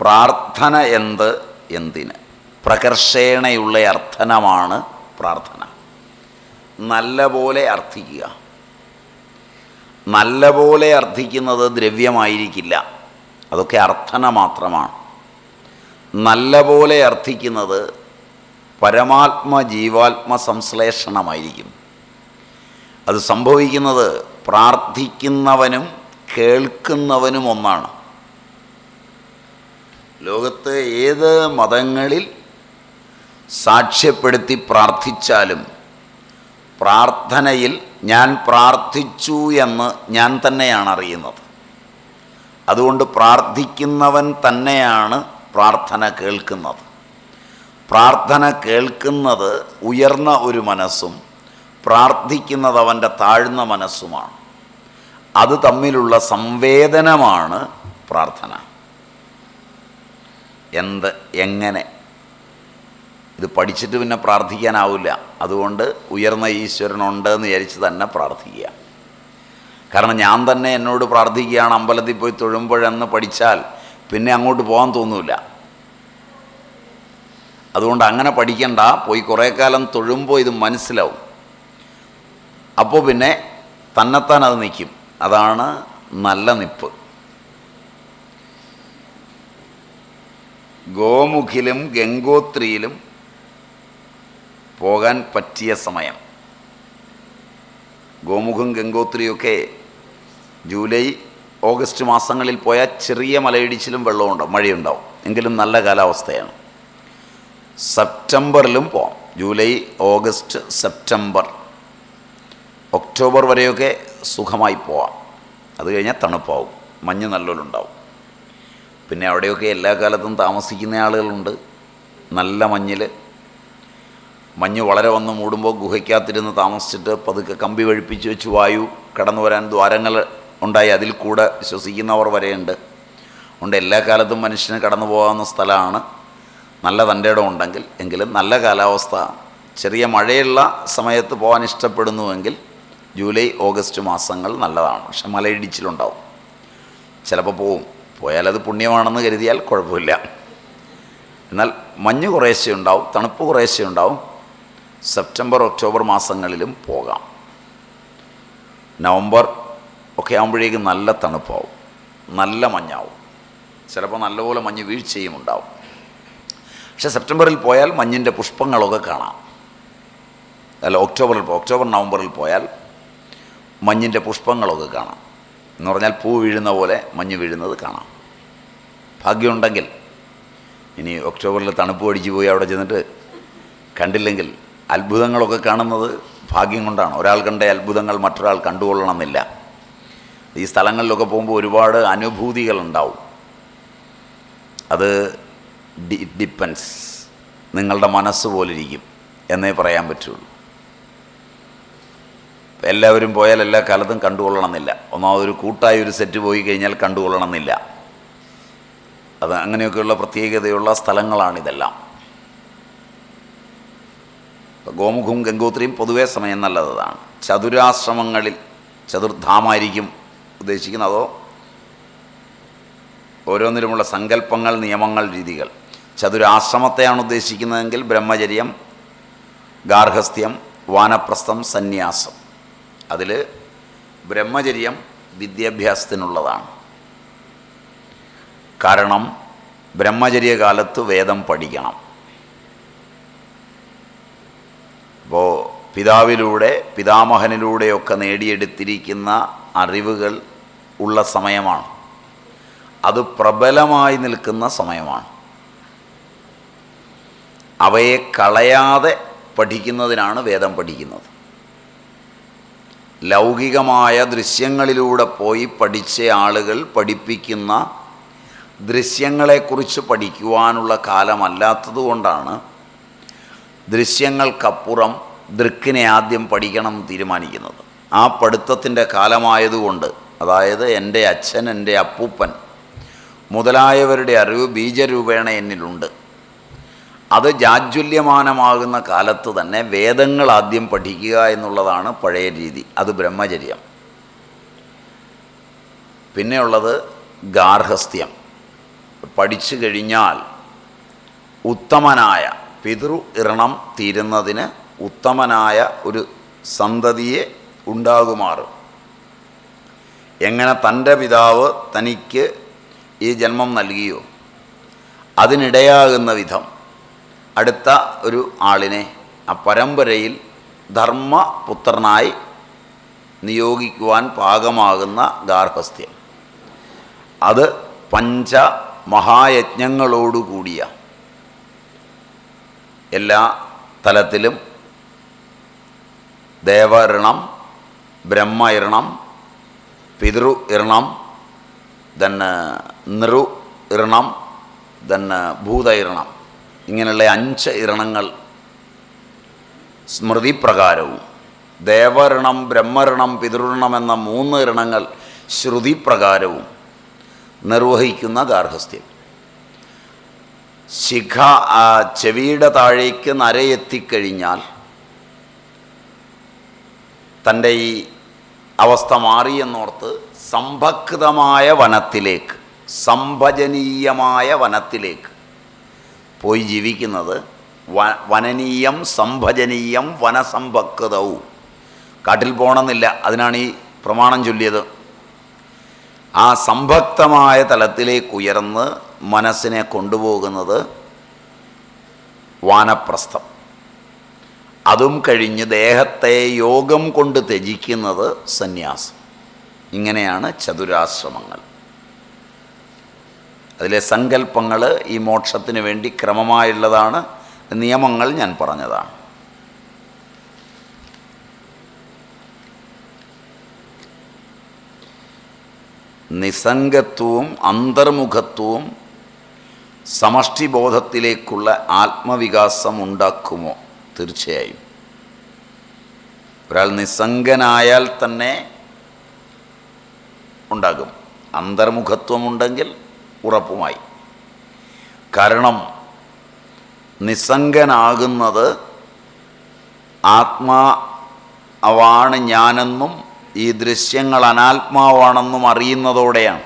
പ്രാർത്ഥന എന്ത് എന്തിന്? പ്രകർഷേണയുള്ള അർത്ഥനമാണ് പ്രാർത്ഥന. നല്ലപോലെ അർത്ഥിക്കുക. നല്ല പോലെ അർത്ഥിക്കുന്നത് ദ്രവ്യമായിരിക്കില്ല. അതൊക്കെ അർത്ഥന മാത്രമാണ്. നല്ലപോലെ അർത്ഥിക്കുന്നത് പരമാത്മ ജീവാത്മ സംശ്ലേഷണമായിരിക്കും. അത് സംഭവിക്കുന്നത് പ്രാർത്ഥിക്കുന്നവനും കേൾക്കുന്നവനും ഒന്നാണ്. ലോകത്ത് ഏത് മതങ്ങളിൽ സാക്ഷ്യപ്പെടുത്തി പ്രാർത്ഥിച്ചാലും പ്രാർത്ഥനയിൽ ഞാൻ പ്രാർത്ഥിച്ചു എന്ന് ഞാൻ തന്നെയാണ് അറിയുന്നത്. അതുകൊണ്ട് പ്രാർത്ഥിക്കുന്നവൻ തന്നെയാണ് പ്രാർത്ഥന കേൾക്കുന്നത്. പ്രാർത്ഥന കേൾക്കുന്നത് ഉയർന്ന ഒരു മനസ്സും പ്രാർത്ഥിക്കുന്നത് അവന്റെ താഴ്ന്ന മനസ്സുമാണ്. അത് തമ്മിലുള്ള സംവേദനമാണ് പ്രാർത്ഥന. എന്ത് എങ്ങനെ? ഇത് പഠിച്ചിട്ട് പിന്നെ പ്രാർത്ഥിക്കാനാവില്ല. അതുകൊണ്ട് ഉയർന്ന ഈശ്വരനുണ്ട് എന്ന് വിചാരിച്ച് തന്നെ പ്രാർത്ഥിക്കുക. കാരണം ഞാൻ തന്നെ എന്നോട് പ്രാർത്ഥിക്കുകയാണ് അമ്പലത്തിൽ പോയി തൊഴുമ്പോഴെന്ന് പഠിച്ചാൽ പിന്നെ അങ്ങോട്ട് പോകാൻ തോന്നില്ല അതുകൊണ്ട് അങ്ങനെ പഠിക്കണ്ട. പോയി കുറേ കാലം തൊഴുമ്പോൾ ഇത് മനസ്സിലാവും. അപ്പോൾ പിന്നെ തന്നെത്താൻ അത് നിൽക്കും അതാണ് നല്ല നിപ്പ്. ഗോമുഖിലും ഗംഗോത്രിയിലും പോകാൻ പറ്റിയ സമയം. ഗോമുഖും ഗംഗോത്രിയൊക്കെ ജൂലൈ ഓഗസ്റ്റ് മാസങ്ങളിൽ പോയാൽ ചെറിയ മലയിടിച്ചിലും വെള്ളമുണ്ടാവും മഴയുണ്ടാവും. എങ്കിലും നല്ല കാലാവസ്ഥയാണ്. സെപ്റ്റംബറിലും പോകാം ജൂലൈ ഓഗസ്റ്റ് സെപ്റ്റംബർ. ഒക്ടോബർ വരെയൊക്കെ സുഖമായി പോവാം. അത് കഴിഞ്ഞാൽ തണുപ്പാവും. മഞ്ഞ് നല്ലോലുണ്ടാവും പിന്നെ അവിടെയൊക്കെ എല്ലാ കാലത്തും താമസിക്കുന്ന ആളുകളുണ്ട്. നല്ല മഞ്ഞിൽ മഞ്ഞ് വളരെ വന്ന് മൂടുമ്പോൾ ഗുഹയ്ക്കകത്തിരുന്ന് താമസിച്ചിട്ട് പതുക്കെ കമ്പി വഴിപ്പിച്ച് വെച്ച് വായു കടന്നു വരാൻ ദ്വാരങ്ങൾ ഉണ്ടായി. അതിൽ കൂടെ ശ്വസിക്കുന്നവർ വരെയുണ്ട്. അതുകൊണ്ട് എല്ലാ കാലത്തും മനുഷ്യന് കടന്നു പോകാവുന്ന സ്ഥലമാണ്. നല്ല തന്റെ ഉണ്ടെങ്കിൽ എങ്കിലും നല്ല കാലാവസ്ഥ. ചെറിയ മഴയുള്ള സമയത്ത് പോകാൻ ഇഷ്ടപ്പെടുന്നുവെങ്കിൽ ജൂലൈ ഓഗസ്റ്റ് മാസങ്ങൾ നല്ലതാണ്. പക്ഷെ മലയിടിച്ചിലുണ്ടാവും. ചിലപ്പോൾ പോവും. പോയാൽ അത് പുണ്യമാണെന്ന് കരുതിയാൽ കുഴപ്പമില്ല. എന്നാൽ മഞ്ഞ് കുറേശ്ശെ ഉണ്ടാവും തണുപ്പ് കുറേശ്ശെ ഉണ്ടാവും. സെപ്റ്റംബർ ഒക്ടോബർ മാസങ്ങളിലും പോകാം. നവംബർ ഒക്കെ ആകുമ്പോഴേക്കും നല്ല തണുപ്പാവും നല്ല മഞ്ഞാവും. ചിലപ്പോൾ നല്ലപോലെ മഞ്ഞ് വീഴ്ചയും ഉണ്ടാവും. പക്ഷെ സെപ്റ്റംബറിൽ പോയാൽ മഞ്ഞിന്റെ പുഷ്പങ്ങളൊക്കെ കാണാം. അല്ല ഒക്ടോബറിൽ ഒക്ടോബർ നവംബറിൽ പോയാൽ മഞ്ഞിന്റെ പുഷ്പങ്ങളൊക്കെ കാണാം. എന്ന് പറഞ്ഞാൽ പൂ വീഴുന്ന പോലെ മഞ്ഞ് വീഴുന്നത് കാണാം. ഭാഗ്യമുണ്ടെങ്കിൽ ഇനി ഒക്ടോബറിൽ തണുപ്പ് അടിച്ചു പോയി അവിടെ ചെന്നിട്ട് കണ്ടില്ലെങ്കിൽ അത്ഭുതങ്ങളൊക്കെ കാണുന്നത് ഭാഗ്യം കൊണ്ടാണ്. ഒരാൾ കണ്ട അത്ഭുതങ്ങൾ മറ്റൊരാൾ കണ്ടുകൊള്ളണമെന്നില്ല. ഈ സ്ഥലങ്ങളിലൊക്കെ പോകുമ്പോൾ ഒരുപാട് അനുഭൂതികളുണ്ടാവും. അത് ഡിപ്പെൻസ്. നിങ്ങളുടെ മനസ്സ് പോലിരിക്കും എന്നേ പറയാൻ പറ്റുള്ളൂ. എല്ലാവരും പോയാൽ എല്ലാ കാലത്തും കണ്ടുകൊള്ളണമെന്നില്ല. ഒന്നാമതൊരു കൂട്ടായ ഒരു സെറ്റ് പോയി കഴിഞ്ഞാൽ കണ്ടുകൊള്ളണമെന്നില്ല. അത് അങ്ങനെയൊക്കെയുള്ള പ്രത്യേകതയുള്ള സ്ഥലങ്ങളാണിതെല്ലാം. ഗോമുഖും ഗംഗോത്രിയും പൊതുവേ സമയം നല്ലതാണ്. ചതുരാശ്രമങ്ങളിൽ ചതുർധാമായിരിക്കും ഉദ്ദേശിക്കുന്നത് അതോ ഓരോന്നിലുമുള്ള സങ്കല്പങ്ങൾ നിയമങ്ങൾ രീതികൾ. ചതുരാശ്രമത്തെയാണ് ഉദ്ദേശിക്കുന്നതെങ്കിൽ ബ്രഹ്മചര്യം ഗാർഹസ്ഥ്യം വാനപ്രസ്ഥം സന്യാസം. അതിൽ ബ്രഹ്മചര്യം വിദ്യാഭ്യാസത്തിനുള്ളതാണ്. കാരണം ബ്രഹ്മചര്യകാലത്ത് വേദം പഠിക്കണം. അപ്പോൾ പിതാവിലൂടെ പിതാമഹനിലൂടെയൊക്കെ നേടിയെടുത്തിരിക്കുന്ന അറിവുകൾ ഉള്ള സമയമാണ്. അത് പ്രബലമായി നിൽക്കുന്ന സമയമാണ്. അവയെ കളയാതെ പഠിക്കുന്നതിനാണ് വേദം പഠിക്കുന്നത്. ലൗകികമായ ദൃശ്യങ്ങളിലൂടെ പോയി പഠിച്ച ആളുകൾ പഠിപ്പിക്കുന്ന ദൃശ്യങ്ങളെക്കുറിച്ച് പഠിക്കുവാനുള്ള കാലമല്ലാത്തതുകൊണ്ടാണ് ദൃശ്യങ്ങൾക്കപ്പുറം ദൃക്കിനെ ആദ്യം പഠിക്കണം തീരുമാനിക്കുന്നത്. ആ പഠിത്തത്തിന്റെ കാലമായതുകൊണ്ട് അതായത് എന്റെ അച്ഛൻ എന്റെ അപ്പൂപ്പൻ മുതലായവരുടെ അറിവ് ബീജരൂപേണ എന്നിലുണ്ട്. അത് ജാജ്വല്യമാനമാകുന്ന കാലത്ത് തന്നെ വേദങ്ങൾ ആദ്യം പഠിക്കുക എന്നുള്ളതാണ് പഴയ രീതി. അത് ബ്രഹ്മചര്യം. പിന്നെയുള്ളത് ഗാർഹസ്ഥ്യം. പഠിച്ചു കഴിഞ്ഞാൽ ഉത്തമനായ പിതൃ ഇറണം തീരുന്നതിന് ഉത്തമനായ ഒരു സന്തതിയെ ഉണ്ടാകുമാറ്. എങ്ങനെ തന്റെ പിതാവ് തനിക്ക് ഈ ജന്മം നൽകിയോ? അതിനിടയാകുന്ന വിധം. അടുത്ത ഒരു ആളിനെ ആ പരമ്പരയിൽ ധർമ്മപുത്രനായി നിയോഗിക്കുവാൻ പാകമാകുന്ന ഗാർഹസ്ഥ്യം. അത് പഞ്ച മഹായജ്ഞങ്ങളോടുകൂടിയ എല്ലാ തലത്തിലും ദേവ ഇരണം ബ്രഹ്മ ഇരണം പിതൃ ഇരണം ദന്ന് നൃ ഇരണം ദന്ന് ഭൂത ഇരണം. ഇങ്ങനെയുള്ള അഞ്ച് ഇരണങ്ങൾ സ്മൃതിപ്രകാരവും ദേവരണം ബ്രഹ്മരണം പിതൃഋണം എന്ന മൂന്ന് ഇരണങ്ങൾ ശ്രുതിപ്രകാരവും നിർവഹിക്കുന്ന ഗാർഹസ്ഥ്യം. ശിഖ ചെവിയുടെ താഴേക്ക് നരയെത്തിക്കഴിഞ്ഞാൽ തന്റെ ഈ അവസ്ഥ മാറിയെന്നോർത്ത് സംഭക്തമായ വനത്തിലേക്ക് സംഭജനീയമായ വനത്തിലേക്ക് പോയി ജീവിക്കുന്നത് വനനീയം സംഭജനീയം വനസമ്പക്തവും കാട്ടിൽ പോകണമെന്നില്ല അതിനാണ് ഈ പ്രമാണം ചൊല്ലിയത്. ആ സംഭക്തമായ തലത്തിലേക്ക് ഉയർന്ന് മനസ്സിനെ കൊണ്ടുപോകുന്നത് വാനപ്രസ്ഥം. അതും കഴിഞ്ഞ് ദേഹത്തെ യോഗം കൊണ്ട് ത്യജിക്കുന്നത് സന്യാസം. ഇങ്ങനെയാണ് ചതുരാശ്രമങ്ങൾ. അതിലെ സങ്കല്പങ്ങൾ ഈ മോക്ഷത്തിന് വേണ്ടി ക്രമമായുള്ളതാണ് നിയമങ്ങൾ ഞാൻ പറഞ്ഞതാണ്. നിസംഗത്വവും അന്തർമുഖത്വവും സമഷ്ടിബോധത്തിലേക്കുള്ള ആത്മവികാസം ഉണ്ടാക്കുമോ? തീർച്ചയായും. ഒരാൾ നിസ്സംഗനായാൽ തന്നെ ഉണ്ടാകും. അന്തർമുഖത്വമുണ്ടെങ്കിൽ ഉറപ്പുമായി. കാരണം നിസ്സംഗനാകുന്നത് ആത്മാ അവാണ് ഞാനെന്നും ഈ ദൃശ്യങ്ങൾ അനാത്മാവാണെന്നും അറിയുന്നതോടെയാണ്.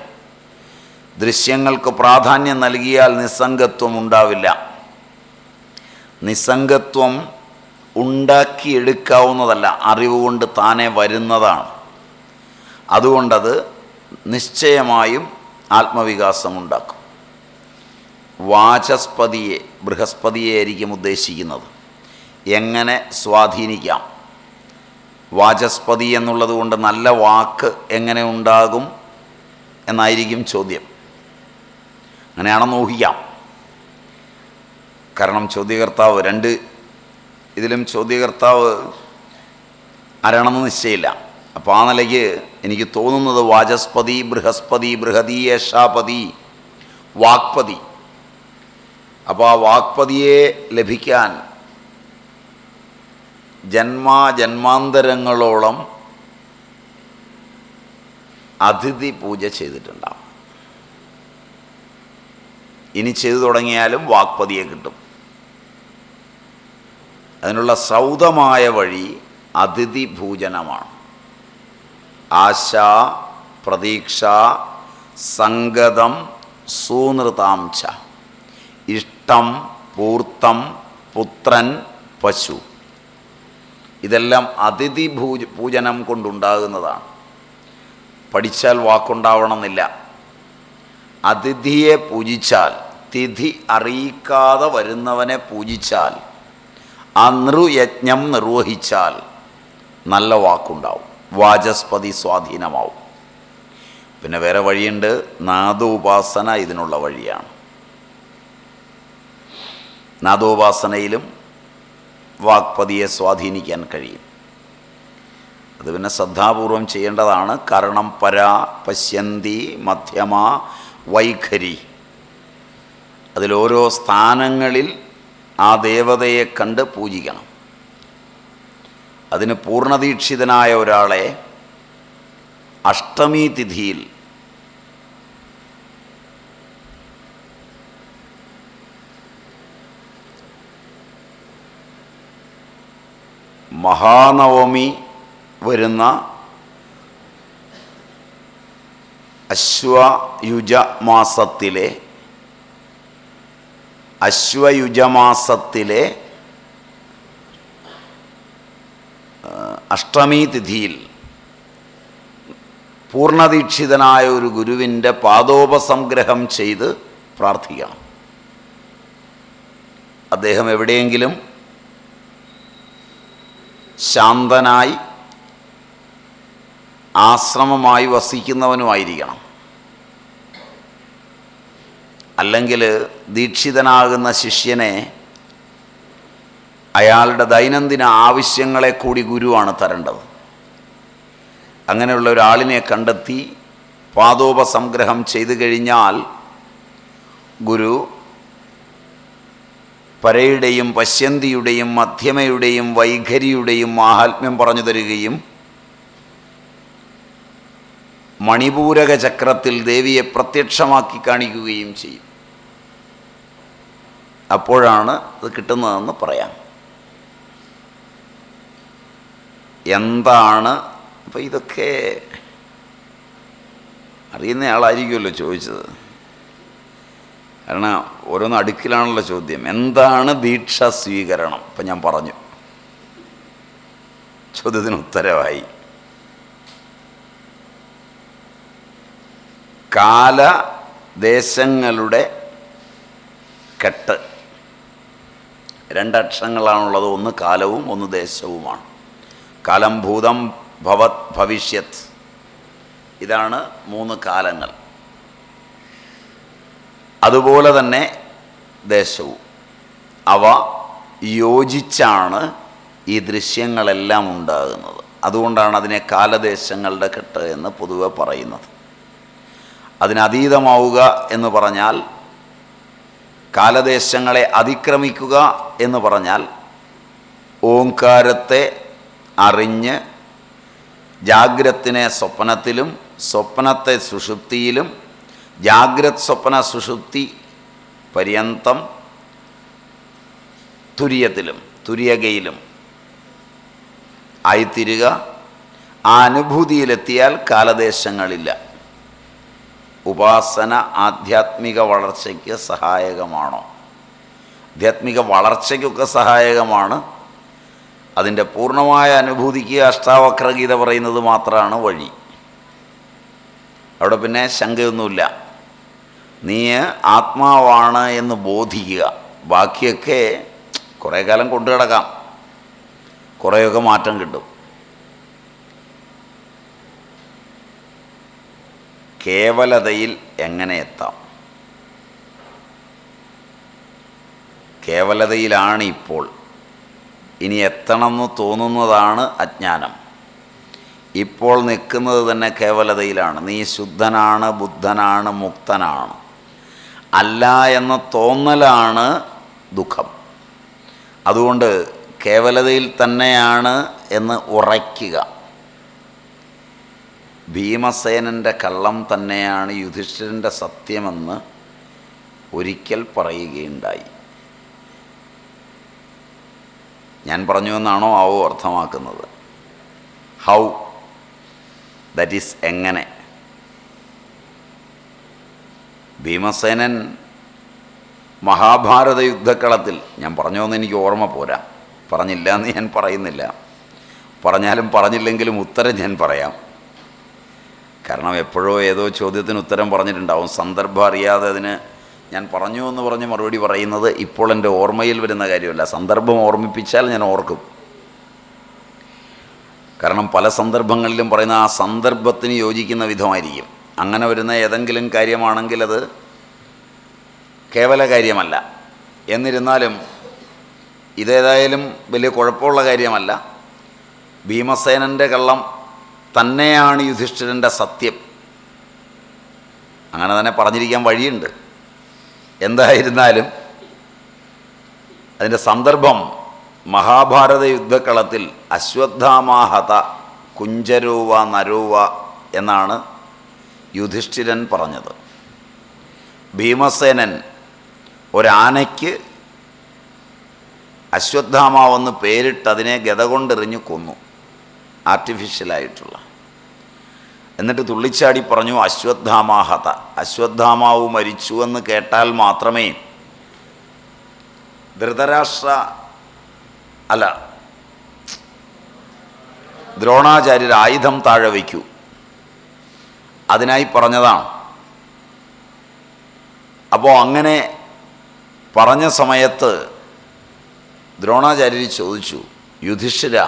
ദൃശ്യങ്ങൾക്ക് പ്രാധാന്യം നൽകിയാൽ നിസ്സംഗത്വം ഉണ്ടാവില്ല. നിസ്സംഗത്വം ഉണ്ടാക്കിയെടുക്കാവുന്നതല്ല അറിവുകൊണ്ട് താനെ വരുന്നതാണ്. അതുകൊണ്ടത് നിശ്ചയമായും ആത്മവികാസം ഉണ്ടാക്കും വാചസ്പതിയെ ബൃഹസ്പതിയെ ആയിരിക്കും ഉദ്ദേശിക്കുന്നത്. എങ്ങനെ സ്വാധീനിക്കാം? വാചസ്പതി എന്നുള്ളത് കൊണ്ട് നല്ല വാക്ക് എങ്ങനെ ഉണ്ടാകും എന്നായിരിക്കും ചോദ്യം. അങ്ങനെയാണെന്ന് ഊഹിക്കാം. കാരണം ചോദ്യകർത്താവ് രണ്ട് ഇതിലും ചോദ്യകർത്താവ് ആരാണെന്ന് നിശ്ചയില്ല അപ്പോൾ ആ നിലയ്ക്ക് എനിക്ക് തോന്നുന്നത് വാചസ്പതി ബൃഹസ്പതി ബൃഹതി യേഷാപതി വാക്പതി. അപ്പോൾ ആ വാക്പതിയെ ലഭിക്കാൻ ജന്മാജന്മാന്തരങ്ങളോളം അതിഥി പൂജ ചെയ്തിട്ടുണ്ടാവും. ഇനി ചെയ്തു തുടങ്ങിയാലും വാക്പതിയെ കിട്ടും. അതിനുള്ള സൗദമായ വഴി അതിഥി ഭൂജനമാണ് ആശ പ്രതീക്ഷ സംഗതം സൂനൃതാംശ ഇഷ്ടം പൂർത്തം പുത്രൻ പശു. ഇതെല്ലാം അതിഥി ഭൂജ പൂജനം കൊണ്ടുണ്ടാകുന്നതാണ്. പഠിച്ചാൽ വാക്കുണ്ടാവണമെന്നില്ല. അതിഥിയെ പൂജിച്ചാൽ തിഥി അറിയിക്കാതെ വരുന്നവനെ പൂജിച്ചാൽ ആ നൃയജ്ഞം നിർവഹിച്ചാൽ നല്ല വാക്കുണ്ടാവും. വാചസ്പതി സ്വാധീനമാവും. പിന്നെ വേറെ വഴിയുണ്ട്. നാദോപാസന ഇതിനുള്ള വഴിയാണ്. നാദോപാസനയിലും വാക്പതിയെ സ്വാധീനിക്കാൻ കഴിയും. അത് പിന്നെ ശ്രദ്ധാപൂർവം ചെയ്യേണ്ടതാണ്. കാരണം പരാ പശ്യന്തി മധ്യമ വൈഖരി. അതിലോരോ സ്ഥാനങ്ങളിൽ ആ ദേവതയെ കണ്ട് പൂജിക്കണം. അതിന് പൂർണദീക്ഷിതനായ ഒരാളെ അഷ്ടമി തിഥിയിൽ മഹാനവമി വരുന്ന അശ്വയുജ മാസത്തിലെ അശ്വയുജമാസത്തിലെ അഷ്ടമി തിഥിയിൽ പൂർണദീക്ഷിതനായ ഒരു ഗുരുവിന്റെ പാദോപസംഗ്രഹം ചെയ്ത് പ്രാർത്ഥിക്കണം. അദ്ദേഹം എവിടെയെങ്കിലും ശാന്തനായി ആശ്രമമായി വസിക്കുന്നവനുമായിരിക്കണം. അല്ലെങ്കിൽ ദീക്ഷിതനാകുന്ന ശിഷ്യനെ അയാളുടെ ദൈനംദിന ആവശ്യങ്ങളെ കൂടി ഗുരുവാണ് തരേണ്ടത്. അങ്ങനെയുള്ള ഒരാളിനെ കണ്ടെത്തി പാദോപസംഗ്രഹം ചെയ്തു കഴിഞ്ഞാൽ ഗുരു പരയുടെയും പശ്യന്തിയുടെയും മധ്യമയുടെയും വൈഖരിയുടെയും മാഹാത്മ്യം പറഞ്ഞു തരികയും മണിപൂരക ചക്രത്തിൽ ദേവിയെ പ്രത്യക്ഷമാക്കി കാണിക്കുകയും ചെയ്യും. അപ്പോഴാണ് അത് കിട്ടുന്നതെന്ന് പറയാം. എന്താണ്? അപ്പം ഇതൊക്കെ അറിയുന്ന ആളായിരിക്കുമല്ലോ ചോദിച്ചത്. കാരണം ഓരോന്ന് അടുക്കിലാണല്ലോ ചോദ്യം. എന്താണ് ദീക്ഷ സ്വീകരണം? ഇപ്പം ഞാൻ പറഞ്ഞു. ചോദ്യത്തിന് ഉത്തരവായി. കാല ദേശങ്ങളുടെ കെട്ട്. രണ്ടക്ഷരങ്ങളാണുള്ളത്. ഒന്ന് കാലവും ഒന്ന് ദേശവുമാണ്. കാലം ഭൂതം ഭവത് ഭവിഷ്യത്. ഇതാണ് മൂന്ന് കാലങ്ങൾ. അതുപോലെ തന്നെ ദേശവും. അവ യോജിച്ചാണ് ഈ ദൃശ്യങ്ങളെല്ലാം ഉണ്ടാകുന്നത്. അതുകൊണ്ടാണ് അതിനെ കാലദേശങ്ങളുടെ കെട്ട് എന്ന് പൊതുവെ പറയുന്നത്. അതിനതീതമാവുക എന്ന് പറഞ്ഞാൽ കാലദേശങ്ങളെ അതിക്രമിക്കുക എന്ന് പറഞ്ഞാൽ ഓങ്കാരത്തെ അറിഞ്ഞ് ജാഗ്രത്തിനെ സ്വപ്നത്തിലും സ്വപ്നത്തെ സുഷുപ്തിയിലും ജാഗ്രത് സ്വപ്ന സുഷുപ്തി പര്യന്തം തുര്യത്തിലും തുര്യകയിലും ആയിത്തീരുക. ആ അനുഭൂതിയിലെത്തിയാൽ കാലദേശങ്ങളില്ല. ഉപാസന ആധ്യാത്മിക വളർച്ചയ്ക്ക് സഹായകമാണോ? ആധ്യാത്മിക വളർച്ചയ്ക്കൊക്കെ സഹായകമാണ്. അതിന്റെ പൂർണമായ അനുഭൂതിക്ക് അഷ്ടാവക്രഗീത പറയുന്നത് മാത്രമാണ് വഴി. അവിടെ പിന്നെ ശങ്കയൊന്നുമില്ല. നീ ആത്മാവാണ് എന്ന് ബോധിക്കുക. ബാക്കിയൊക്കെ കുറേ കാലം കൊണ്ടു കിടക്കാം കുറേയൊക്കെ മാറ്റം കിട്ടും. കേവലതയിൽ എങ്ങനെ എത്താം? കേവലതയിലാണ് ഇപ്പോൾ ഇനി എത്തണമെന്ന് തോന്നുന്നതാണ് അജ്ഞാനം. ഇപ്പോൾ നിൽക്കുന്നത് തന്നെ കേവലതയിലാണ്. നീ ശുദ്ധനാണ് ബുദ്ധനാണ് മുക്തനാണ്. അല്ല എന്ന തോന്നലാണ് ദുഃഖം. അതുകൊണ്ട് കേവലതയിൽ തന്നെയാണ് എന്ന് ഉറയ്ക്കുക. ഭീമസേനന്റെ കള്ളം തന്നെയാണ് യുധിഷ്ഠിരന്റെ സത്യമെന്ന് ഒരിക്കൽ പറയുകയുണ്ടായി. ഞാൻ പറഞ്ഞു എന്നാണോ ആവോ അർത്ഥമാക്കുന്നത്? ഹൗ ദറ്റ് ഈസ് എങ്ങനെ? ഭീമസേനൻ മഹാഭാരത യുദ്ധക്കളത്തിൽ ഞാൻ പറഞ്ഞു എന്ന് എനിക്ക് ഓർമ്മ പോരാ. പറഞ്ഞില്ല എന്ന് ഞാൻ പറയുന്നില്ല. പറഞ്ഞാലും പറഞ്ഞില്ലെങ്കിലും ഉത്തരം ഞാൻ പറയാം. കാരണം എപ്പോഴോ ഏതോ ചോദ്യത്തിന് ഉത്തരം പറഞ്ഞിട്ടുണ്ടാവും. സന്ദർഭം അറിയാതെ അതിന് ഞാൻ പറഞ്ഞു എന്ന് പറഞ്ഞ് മറുപടി പറയുന്നത് ഇപ്പോൾ എന്റെ ഓർമ്മയിൽ വരുന്ന കാര്യമല്ല. സന്ദർഭം ഓർമ്മിപ്പിച്ചാൽ ഞാൻ ഓർക്കും. കാരണം പല സന്ദർഭങ്ങളിലും പറയുന്ന ആ സന്ദർഭത്തിന് യോജിക്കുന്ന വിധമായിരിക്കും. അങ്ങനെ വരുന്ന ഏതെങ്കിലും കാര്യമാണെങ്കിൽ അത് കേവല കാര്യമല്ല എന്നിരുന്നാലും ഇതേതായാലും വലിയ കുഴപ്പമുള്ള കാര്യമല്ല. ഭീമസേനന്റെ കള്ളം തന്നെയാണ് യുധിഷ്ഠിരന്റെ സത്യം. അങ്ങനെ തന്നെ പറഞ്ഞിരിക്കാൻ വഴിയുണ്ട്. എന്തായിരുന്നാലും അതിന്റെ സന്ദർഭം മഹാഭാരത യുദ്ധക്കളത്തിൽ അശ്വത്ഥാമാഹത കുഞ്ചരൂവ നരൂവ എന്നാണ് യുധിഷ്ഠിരൻ പറഞ്ഞത്. ഭീമസേനൻ ഒരാനയ്ക്ക് അശ്വത്ഥാമാവെന്ന് പേരിട്ട് അതിനെ കൊന്നു. ആർട്ടിഫിഷ്യലായിട്ടുള്ള എന്നിട്ട് തുള്ളിച്ചാടി പറഞ്ഞു അശ്വത്ഥാമാഹത അശ്വത്ഥാമാവ് മരിച്ചു എന്ന് കേട്ടാൽ മാത്രമേ ധൃതരാഷ്ട്ര അല്ല ദ്രോണാചാര്യർ ആയുധം താഴെ വയ്ക്കൂ. അതിനായി പറഞ്ഞതാണ്. അപ്പോൾ അങ്ങനെ പറഞ്ഞ സമയത്ത് ദ്രോണാചാര്യർ ചോദിച്ചു യുധിഷ്ഠിര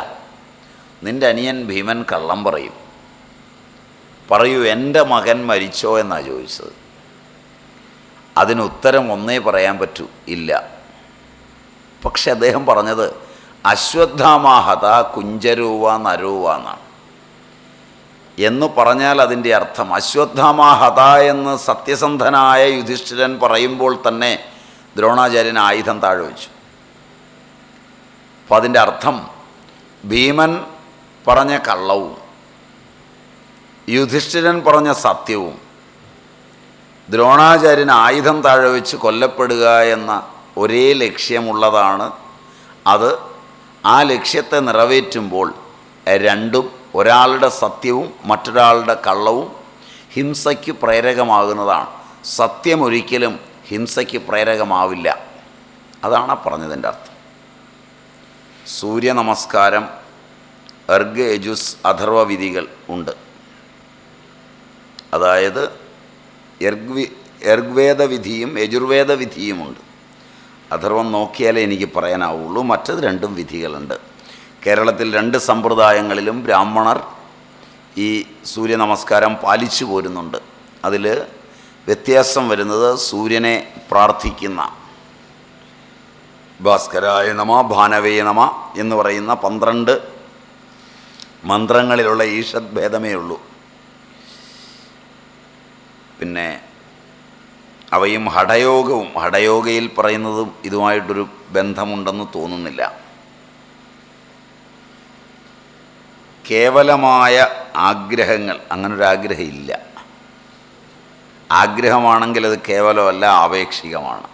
നിന്റെ അനിയൻ ഭീമൻ കള്ളം പറയും. പറയൂ എന്റെ മകൻ മരിച്ചോ എന്നാണ് ചോദിച്ചത്. അതിന് ഉത്തരം ഒന്നേ പറയാൻ പറ്റൂ ഇല്ല. പക്ഷെ അദ്ദേഹം പറഞ്ഞത് അശ്വത്ഥാമാഹത കുഞ്ചരൂവ നരൂവ എന്നാണ്. എന്ന് പറഞ്ഞാൽ അതിന്റെ അർത്ഥം അശ്വത്ഥാമാഹത എന്ന് സത്യസന്ധനായ യുധിഷ്ഠിരൻ പറയുമ്പോൾ തന്നെ ദ്രോണാചാര്യൻ ആയുധം താഴെ വെച്ചു. അപ്പം അതിന്റെ അർത്ഥം ഭീമൻ പറഞ്ഞ കള്ളവും യുധിഷ്ഠിരൻ പറഞ്ഞ സത്യവും. ദ്രോണാചാര്യൻ ആയുധം താഴെ വെച്ച് കൊല്ലപ്പെടുക എന്ന ഒരേ ലക്ഷ്യമുള്ളതാണ്. അത് ആ ലക്ഷ്യത്തെ നിറവേറ്റുമ്പോൾ രണ്ടും ഒരാളുടെ സത്യവും മറ്റൊരാളുടെ കള്ളവും ഹിംസയ്ക്ക് പ്രേരകമാകുന്നതാണ്. സത്യം ഒരിക്കലും ഹിംസയ്ക്ക് പ്രേരകമാവില്ല. അതാണ് പറഞ്ഞതിന്റെ അർത്ഥം. സൂര്യ നമസ്കാരം യജുസ് അഥർവ വിധികൾ ഉണ്ട്. അതായത് എർഗ്വി എർഗ്വേദ വിധിയും യജുർവേദ വിധിയുമുണ്ട് അഥർവം നോക്കിയാലേ എനിക്ക് പറയാനാവുള്ളൂ. മറ്റത് രണ്ടും വിധികളുണ്ട്. കേരളത്തിൽ രണ്ട് സമ്പ്രദായങ്ങളിലും ബ്രാഹ്മണർ ഈ സൂര്യ നമസ്കാരം പാലിച്ചു പോരുന്നുണ്ട്. അതിൽ വ്യത്യാസം വരുന്നത് സൂര്യനെ പ്രാർത്ഥിക്കുന്ന ഭാസ്കരായ നമ ഭാനവേ നമ എന്ന് പറയുന്ന പന്ത്രണ്ട് മന്ത്രങ്ങളിലുള്ള ഈഷദ്ഭേദമേ ഉള്ളൂ. പിന്നെ അവയും ഹഠയോഗവും ഹഠയോഗയിൽ പറയുന്നതും ഇതുമായിട്ടൊരു ബന്ധമുണ്ടെന്ന് തോന്നുന്നില്ല. കേവലമായ ആഗ്രഹങ്ങൾ അങ്ങനൊരു ആഗ്രഹം ഇല്ല ആഗ്രഹമാണെങ്കിൽ അത് കേവലമല്ല ആപേക്ഷികമാണ്.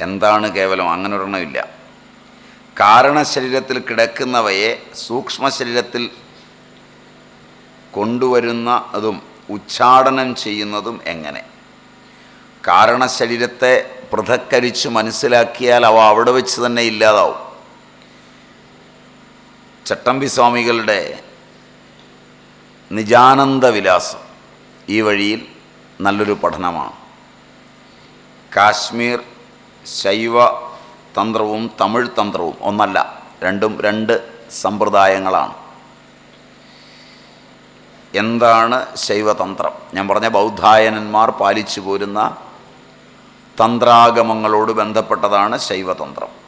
എന്താണ് കേവലം? അങ്ങനെ ഒരെണ്ണമില്ല കാരണശരീരത്തിൽ കിടക്കുന്നവയെ സൂക്ഷ്മശരീരത്തിൽ കൊണ്ടുവരുന്നതും ഉച്ചാടനം ചെയ്യുന്നതും എങ്ങനെ? കാരണശരീരത്തെ പൃഥക്കരിച്ച് മനസ്സിലാക്കിയാൽ അവ അവിടെ വെച്ച് തന്നെ ഇല്ലാതാവും. ചട്ടമ്പി സ്വാമികളുടെ നിജാനന്ദ വിലാസം ഈ വഴിയിൽ നല്ലൊരു പഠനമാണ്. കാശ്മീർ ശൈവ തന്ത്രവും തമിഴ് തന്ത്രവും ഒന്നല്ല രണ്ടും രണ്ട് സമ്പ്രദായങ്ങളാണ്. എന്താണ് ശൈവതന്ത്രം? ഞാൻ പറഞ്ഞ ബൗദ്ധായനന്മാർ പാലിച്ചു പോരുന്ന തന്ത്രാഗമങ്ങളോട് ബന്ധപ്പെട്ടതാണ് ശൈവതന്ത്രം.